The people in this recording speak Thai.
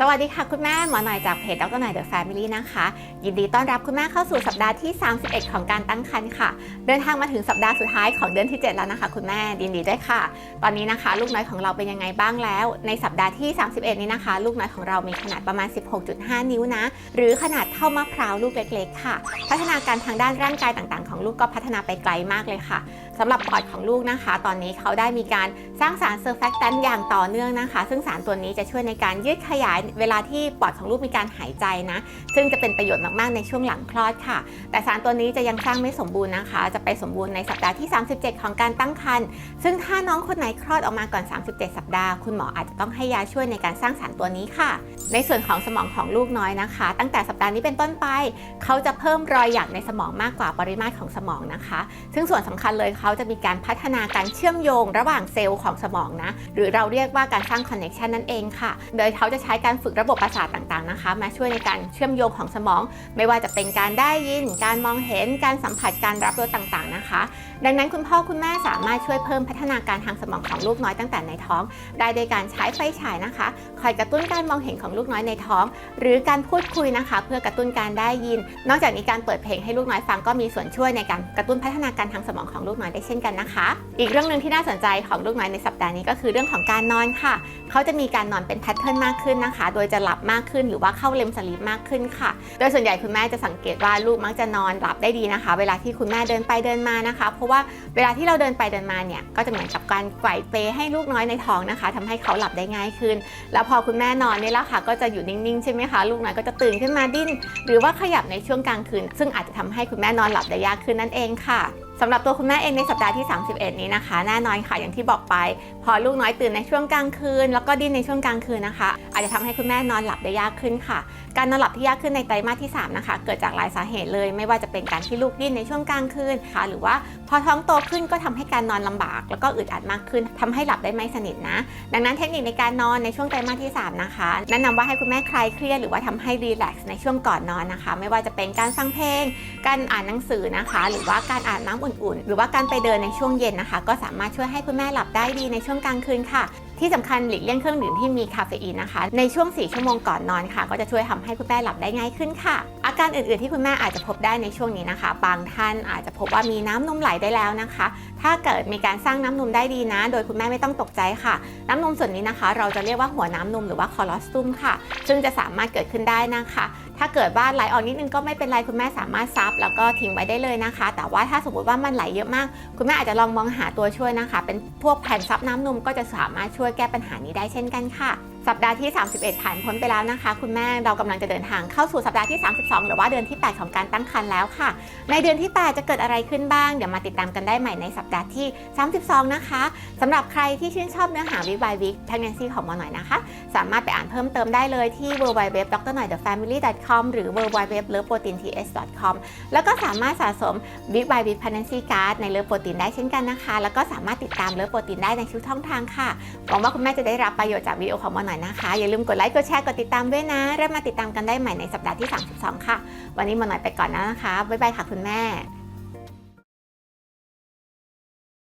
สวัสดีค่ะ คุณแม่หมอหน่อยจากเพจดรหน่อยเดอะแฟมิลี่นะคะ ยินดีต้อนรับคุณแม่เข้าสู่สัปดาห์ที่ 31 ของการตั้งครรภ์ค่ะ เดินทางมาถึงสัปดาห์สุดท้ายของเดือนที่ 7 แล้วนะคะ คุณแม่ยินดีด้วยค่ะ ตอนนี้นะคะ ลูกน้อยของเราเป็นยังไงบ้างแล้ว ในสัปดาห์ที่ 31 นี้นะคะ ลูกน้อยของเรามีขนาดประมาณ 16.5 นิ้วนะ หรือขนาดเท่ามะพร้าวลูกเล็กๆค่ะ พัฒนาการทางด้านร่างกายต่างๆ ของลูกก็พัฒนาไปไกลมากเลยค่ะ สำหรับปอดของลูกนะคะ ตอนนี้เขาได้มีการสร้างสารเซอร์แฟกตันอย่างต่อเนื่องนะคะ ซึ่งสารตัวนี้จะช่วยในการยืดขยายเวลาที่ปอดของลูกมีการหายใจนะ ซึ่งจะเป็นประโยชน์มากๆในช่วงหลังคลอดค่ะ แต่สารตัวนี้จะยังสร้างไม่สมบูรณ์นะคะ จะไปสมบูรณ์ในสัปดาห์ที่ 37 ของการตั้งครรภ์ซึ่งถ้าน้องคนไหนคลอดออกมาก่อน 37 สัปดาห์ คุณหมออาจจะต้องให้ยาช่วยในการสร้างสารตัวนี้ค่ะ ในส่วนของสมองของลูกน้อยนะคะ ตั้งแต่สัปดาห์นี้เป็นต้นไป เขาจะเพิ่มรอยหยักในสมองมากกว่าปริมาตรของสมองนะคะ ซึ่งส่วนสำคัญเลยค่ะเขาจะมีการพัฒนาการเชื่อมโยงระหว่างเซลล์ของสมองนะ หรือเราเรียกว่าการสร้างคอนเน็ชันนั่นเองค่ะ โดยเขาจะใช้การฝึกระบบประสาทต่างๆนะคะ มาช่วยในการเชื่อมโยงของสมอง ไม่ว่าจะเป็นการได้ยิน การมองเห็น การสัมผัส การรับรสต่างๆนะคะ ดังนั้นคุณพ่อคุณแม่สามารถช่วยเพิ่มพัฒนาการทางสมองของลูกน้อยตั้งแต่ในท้อง ได้โดยการใช้ไฟฉายนะคะ คอยกระตุ้นการมองเห็นของลูกน้อยในท้อง หรือการพูดคุยนะคะ เพื่อกระตุ้นการได้ยิน นอกจากนี้การเปิดเพลงให้ลูกน้อยฟังก็มีส่วนช่วยในการกระตุ้นพัฒนาการทางสมองของลูกน้อยได้เช่นกันนะคะ อีกเรื่องหนึ่งที่น่าสนใจของลูกน้อยในสัปดาห์นี้ก็คือเรื่องของการนอนค่ะ เขาจะมีการนอนเป็นแพทเทิร์นมากขึ้นนะคะ โดยจะหลับมากขึ้นหรือว่าเข้าเลมสลีปมากขึ้นค่ะ โดยส่วนใหญ่คุณแม่จะสังเกตว่าลูกมักจะนอนหลับได้ดีนะคะ เวลาที่คุณแม่เดินไปเดินมานะคะ เพราะว่าเวลาที่เราเดินไปเดินมาเนี่ยก็จะเหมือนกับการไกวเปให้ลูกน้อยในท้องนะคะทำให้เขาหลับได้ง่ายขึ้น แล้วพอคุณแม่นอนนี่แหละค่ะ ก็จะอยู่นิ่งๆใช่ไหมคะลูกน้อยก็จะตื่นขึ้นมาดิ้น หรือว่าขยับในช่วงกลางคืน ซึ่งอาจจะทำให้คุณแม่นอนหลับได้ยากขึ้นนั่นเองค่ะ สำหรับตัวคุณแม่เองในสัปดาห์ที่ 31 นี้นะคะ แน่นอนค่ะอย่างที่บอกไป พอลูกน้อยตื่นในช่วงกลางคืน แล้วก็ดิ้นในช่วงกลางคืนนะคะ อาจจะทำให้คุณแม่นอนหลับได้ยากขึ้นค่ะ การนอนหลับที่ยากขึ้นในไตรมาสที่ 3 นะคะ เกิดจากหลายสาเหตุเลย ไม่ว่าจะเป็นการที่ลูกดิ้นในช่วงกลางคืนค่ะ หรือว่าพอท้องโตขึ้นก็ทำให้การนอนลำบาก แล้วก็อึดอัดมากขึ้นทำให้หลับได้ไม่สนิทนะ ดังนั้นเทคนิคในการนอนในช่วงไตรมาสที่ 3 นะคะ แนะนำว่าให้คุณแม่คลายเครียดหรือว่าทำให้รีแลกซ์ในช่วงก่อนนอนนะคะ ไม่ว่าจะเป็นการฟังเพลง การอ่านหนังสือนะคะ หรือว่าการอาบน้ำอุ่นๆ หรือว่าการไปเดินในช่วงเย็นนะคะ ก็สามารถช่วยให้คุณแม่หลับได้ดีในช่วงกลางคืนค่ะ ที่สำคัญหลีกเลี่ยงเครื่องดื่มที่มีคาเฟอีนนะคะ ในช่วง 4 ชั่วโมงก่อนนอนค่ะ ก็จะช่วยทำให้คุณแม่หลับได้ง่ายขึ้นค่ะ อาการอื่นๆ ที่คุณแม่อาจจะพบได้ในช่วงนี้นะคะ บางท่านอาจจะพบว่ามีน้ำนมไหลได้แล้วนะคะ ถ้าเกิดมีการสร้างน้ำนมได้ดีนะ โดยคุณแม่ไม่ต้องตกใจค่ะ น้ำนมส่วนนี้นะคะ เราจะเรียกว่าหัวน้ำนมหรือว่าคอลอสตุมค่ะ ซึ่งจะสามารถเกิดขึ้นได้นะคะ ถ้าเกิดว่าไหลออกนิดนึงก็ไม่เป็นไรคุณแม่สามารถซับแล้วก็ทิ้งไว้ได้เลยนะคะ แต่ว่าถ้าสมมติว่ามันไหลเยอะมาก คุณแม่อาจจะลองมองหาตัวช่วยนะคะ เป็นพวกแผ่นซับน้ำนมก็จะสามารถช่วยแก้ปัญหานี้ได้เช่นกันค่ะสัปดาห์ที่ 31 ผ่านพ้นไปแล้วนะคะ คุณแม่เรากำลังจะเดินทางเข้าสู่สัปดาห์ที่ 32 หรือว่าเดือนที่ 8 ของการตั้งครรภ์แล้วค่ะ ในเดือนที่ 8 จะเกิดอะไรขึ้นบ้าง เดี๋ยวมาติดตามกันได้ใหม่ในสัปดาห์ที่ 32 นะคะสำหรับใครที่ชื่นชอบเนื้อหาวิบายวิกทางแนนซี่ของหมอหน่อยนะคะ สามารถไปอ่านเพิ่มเติมได้เลยที่ w w w d r n o i t h e f a m i l y c o m หรือ w w w l o v e p r o t e i n t s c o m แล้วก็สามารถสะสม Big by Big Pregnancy Card ในเลิฟโปรตีนได้เช่นกันนะคะ แล้วก็สามารถติดตามเลิฟโปรตีนได้ในชุกช่องทางค่ะ หวังว่าคุณแม่จะได้รับประโยชน์จากวิดีโอของหมอหน่อยนะคะ อย่าลืมกดไลค์ กดแชร์ กดติดตามด้วยนะ เริ่มมาติดตามกันได้ใหม่ในสัปดาห์ที่ 32 ค่ะ วันนี้หมอหน่อยไปก่อนแล้วนะคะ บ๊ายบายค่ะคุณแม่